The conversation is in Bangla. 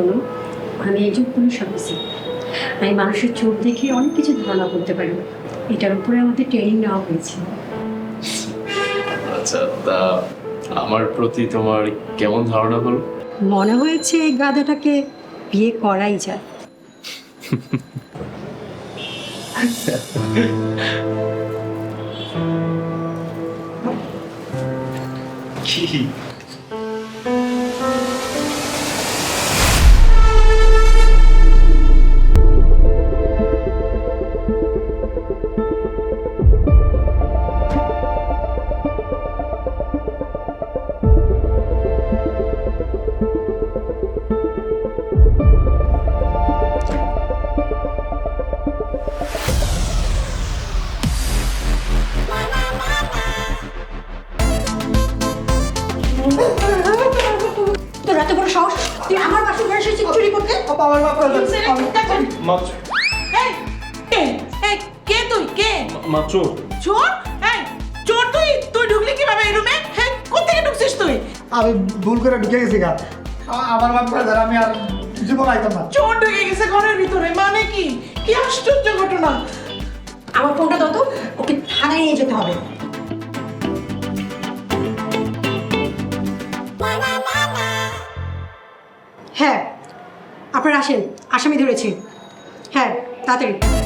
শোনো আমি একজন পুলিশ অফিসার আমি মানুষের চোখ দেখে অনেক কিছু ধারণা করতে পারি। এটার উপরে আমাদের ট্রেনিং নেওয়া হয়েছে। আচ্ছা তা আমার প্রতি তোমার কেমন ধারণা হলো? মনে হয়েছে এই গাধাটাকে বিয়ে করাই যায়। কি? এত বড় সাহস? তুই আমার বাসন ঘরে এসেছিস চুরি করতে? মাত্র এই, কে? এই, কে তুই? কে? মাত্র চোর। এই চোর তুই? তুই ঢুকলি কীভাবে এই রুমে হ্যাঁ কোথেকে ঢুকছিস তুই? আমি ভুল করে ঢুকে গেছি গা। আমার বাপ করে আমি আর জীবন আইতাম না। চোর ঢুকে গেছে ঘরের ভিতরে মানে কি? কি আশ্চর্য ঘটনা। আমার ফোনটা দাও তো ওকে থানায় নিয়ে যেতে হবে। হ্যাঁ আপনারা আসেন আসামি ধরেছে। হ্যাঁ তাড়াতাড়ি।